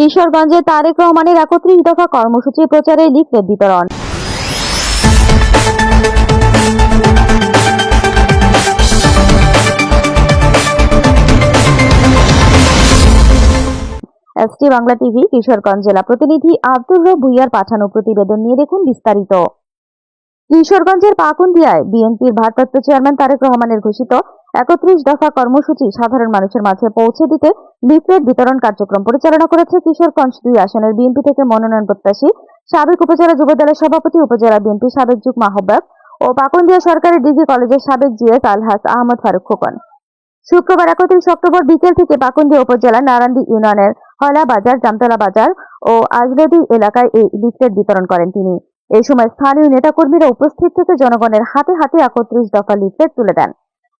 কিশোরগঞ্জে তারেক রহমানের একত্রিশ দফা কর্মসূচি প্রচারে লিফলেট বিতরণ। এসটি বাংলা টিভি, কিশোরগঞ্জ জেলা প্রতিনিধি আব্দুর রব ভুইয়ার পাঠানো প্রতিবেদন নিয়ে দেখুন বিস্তারিত। কিশোরগঞ্জের পাকুন্দিয়ায় বিএনপির ভারপ্রাপ্ত চেয়ারম্যান তারেক রহমানের ঘোষিত একত্রিশ দফা কর্মসূচি সাধারণ মানুষের মাঝে পৌঁছে দিতে লিফলেট বিতরণ কার্যক্রম পরিচালনা করেছে কিশোরগঞ্জ দুই আসনের বিএনপি থেকে মনোনয়ন প্রত্যাশী সাবেক উপজেলা যুবদলের সভাপতি উপজেলা বিএনপি সাবেক যুগ্ম আহ্বায়ক ও পাকুন্দিয়া সরকারি ডিগ্রি কলেজের সাবেক জিএস আলহাস আহমদ ফারুক খোকন। শুক্রবার একত্রিশ অক্টোবর বিকেল থেকে পাকুন্দিয়া উপজেলার নারান্দি ইউনিয়নের হলা বাজার জামতলা বাজার ও আজনদী এলাকায় এই লিফলেট বিতরণ করেন তিনি। এই সময় স্থানীয় নেতাকর্মীরা উপস্থিত থেকে জনগণের হাতে হাতে একত্রিশ দফা লিফলেট তুলে দেন।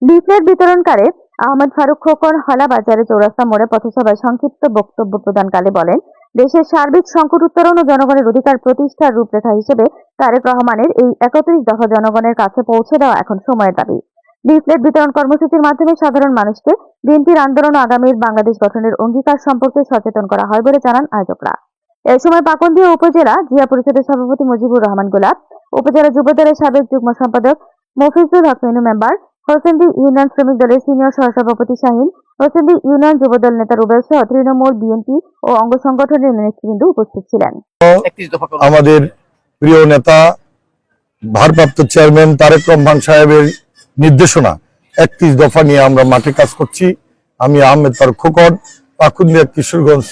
লিফলেট বিতরণকালে আহমদ ফারুক খোকন হলা বাজারে চৌরাস্তা মোড়ে পথসভায় সংক্ষিপ্ত বক্তব্য প্রদানকালে বলেন, দেশের সার্বিক সংকট উত্তরণ ও জনগণের অধিকার প্রতিষ্ঠার রূপরেখা হিসেবে তারেক রহমানের এই একত্রিশ দফা জনগণের কাছে পৌঁছে দেওয়া এখন সময়ের দাবি। লিফলেট বিতরণ কর্মসূচির মাধ্যমে সাধারণ মানুষকে বিএনপির আন্দোলন আগামীর বাংলাদেশ গঠনের অঙ্গীকার সম্পর্কে সচেতন করা হয় বলে জানান আয়োজকরা। এ সময় পাকন্দিয়া উপজেলা জিয়া পরিষদের সভাপতি মুজিবুর রহমান গোলাপ, উপজেলা যুবদলের সাবেক যুগ্ম সম্পাদক মফিজুল হক মেনু মেম্বার হোসেন্দি ইউনিয়ন শ্রমিক দলের সিনিয়র সহসভাপতি শাহিন হোসেন্দি ইউনিয়ন যুবদল নেতা রুবেল সহ তৃণমূল বিএনপি ও অঙ্গ সংগঠনের নেতৃবৃন্দ উপস্থিত ছিলেন। আমাদের প্রিয় নেতা ভারপ্রাপ্ত চেয়ারম্যান তারেক রহমান সাহেবের নির্দেশনা একত্রিশ দফা নিয়ে আমরা মাঠে কাজ করছি। আমি আহমেদ তার খোকন পাকুন্দিয়া কিশোরগঞ্জ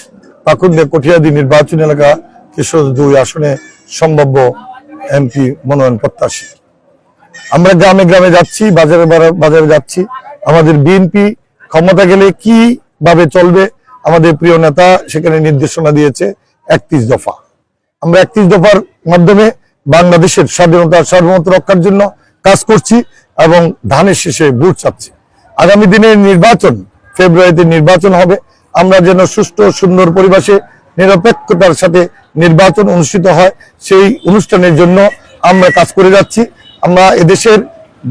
পাকুন্দিয়া কটিয়াদি নির্বাচন এলাকা কিশোর দুই আসনে সম্ভাব্য এমপি মনোনয়ন প্রত্যাশী। আমরা গ্রামে গ্রামে যাচ্ছি, বাজারে বাজারে যাচ্ছি। আমাদের বিএনপি ক্ষমতা গেলে কীভাবে চলবে? আমাদের প্রিয় নেতা সেখানে নির্দেশনা দিয়েছে একত্রিশ দফা। আমরা একত্রিশ দফার মাধ্যমে বাংলাদেশের স্বাধীনতা, সার্বভৌমত্ব রক্ষার জন্য কাজ করছি এবং ধানের শেষে ভোট চাচ্ছি আগামী দিনের নির্বাচন, ফেব্রুয়ারিতে নির্বাচন হবে। আমরা যেন সুষ্ঠু সুন্দর পরিবেশে, নিরপেক্ষতার সাথে নির্বাচন অনুষ্ঠিত হয়, সেই অনুষ্ঠানের জন্য আমরা কাজ করে যাচ্ছি। আমরা এদেশের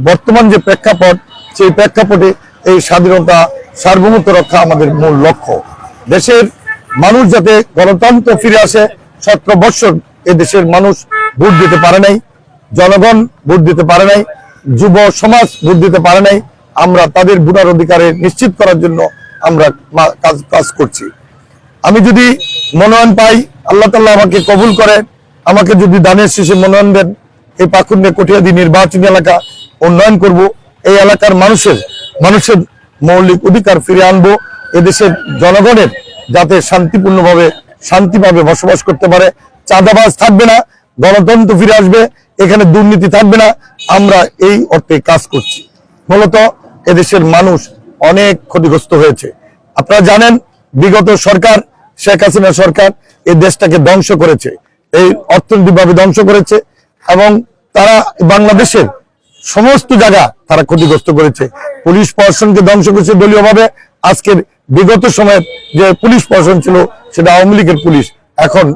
বর্তমান যে প্রেক্ষাপট, সেই প্রেক্ষাপটে এই স্বাধীনতা সার্বভৌমত্ব রক্ষা আমাদের মূল লক্ষ্য। দেশের মানুষ যাতে গণতন্ত্র ফিরে আসে, সতেরো বৎসর এ দেশের মানুষ ভোট দিতে পারে নাই, জনগণ ভোট দিতে পারে নাই, যুব সমাজ ভোট দিতে পারে নাই, আমরা তাদের ভোটার অধিকারে নিশ্চিত করার জন্য আমরা কাজ কাজ করছি। আমি যদি মনোনয়ন পাই, আল্লাহ তাল্লাহ আমাকে কবুল করে, আমাকে যদি দানের শেষে মনোনয়ন দেন এই পাকুন্ডে কটিয়াদি নির্বাচনী এলাকা উন্নয়ন করব। এই এলাকার মানুষের মানুষের মৌলিক অধিকার ফিরে আনব। এদেশের জনগণের যাতে শান্তিপূর্ণভাবে শান্তিভাবে বসবাস করতে পারে। চাঁদাবাজ থাকবে না, গণতন্ত্র ফিরে আসবে, এখানে দুর্নীতি থাকবে না। আমরা এই অর্থে কাজ করছি। মূলত এদেশের মানুষ অনেক ক্ষতিগ্রস্ত হয়েছে। আপনারা জানেন, বিগত সরকার, শেখ হাসিনা সরকার এই দেশটাকে ধ্বংস করেছে। এই অর্থনৈতিকভাবে ধ্বংস করেছে। এবং তারা বাংলাদেশের সমস্ত জায়গা তারা ক্ষতিগ্রস্ত করেছে। পুলিশ প্রশাসনকে ধ্বংস করেছে দলীয়ভাবে আজকের বিগত সময়ের যে পুলিশ প্রশাসন ছিল, সেটা আওয়ামী লীগের পুলিশ। এখন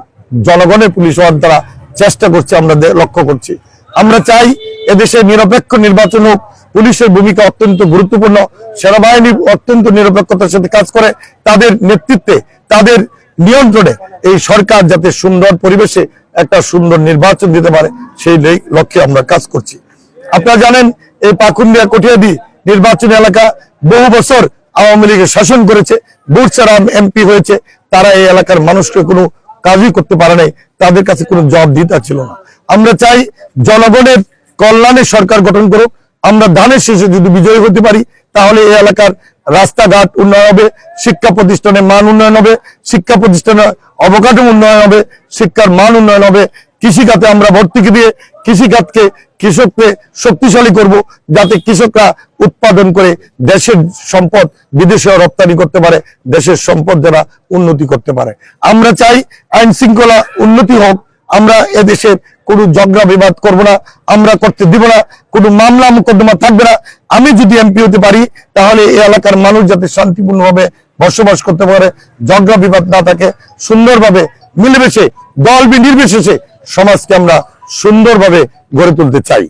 জনগণের পুলিশ হওয়ার দ্বারা চেষ্টা করছে, আমরা লক্ষ্য করছি। আমরা চাই এদেশে নিরপেক্ষ নির্বাচন হোক, পুলিশের ভূমিকা অত্যন্ত গুরুত্বপূর্ণ, সেনাবাহিনী অত্যন্ত নিরপেক্ষতার সাথে কাজ করে, তাদের নেতৃত্বে, তাদের নিয়ন্ত্রণে এই সরকার যাতে সুন্দর পরিবেশে একটা সুন্দর নির্বাচন দিতে পারে, সেই লক্ষ্যে আমরা কাজ করছি। আপনারা জানেন, এই পাকুন্দিয়া কটিয়াদি নির্বাচনী এলাকা বহু বছর আওয়ামী লীগের শাসন করেছে বুটসারা এমপি হয়েছে, তারা এই এলাকার মানুষকে কোনো কাজই করতে পারে নাই, তাদের কাছে কোনো জবাব দিতে ছিল না। আমরা চাই জনগণের কল্যাণে সরকার গঠন করুক, আমরা ধানের শেষে যদি বিজয়ী হতে পারি, তাহলে এই এলাকার রাস্তাঘাট উন্নয়ন হবে, শিক্ষা প্রতিষ্ঠানের মান উন্নয়ন হবে, শিক্ষা প্রতিষ্ঠানের অবকাঠামো উন্নয়ন হবে, শিক্ষার মান উন্নয়ন হবে। কৃষিখাতে আমরা ভর্তুকি দিয়ে কৃষিখাতকে কৃষককে শক্তিশালী করব, যাতে কৃষকরা উৎপাদন করে দেশের সম্পদ বিদেশে রপ্তানি করতে পারে, দেশের সম্পদ যারা উন্নতি করতে পারে। আমরা চাই আইন শৃঙ্খলা উন্নতি হোক, আমরা এদেশের কোনো ঝগড়া, বিবাদ করব না, আমরা করতে দিব না, কোনো মামলা, মোকদ্দমা থাকবে না। আমি যদি এমপি হতে পারি, তাহলে এই এলাকার মানুষ যাতে শান্তিপূর্ণভাবে বসবাস করতে পারে, ঝগড়া, বিবাদ না থাকে, সুন্দরভাবে মিলেমিশে দল নির্বিশেষে সমাজকে আমরা সুন্দরভাবে গড়ে তুলতে চাই।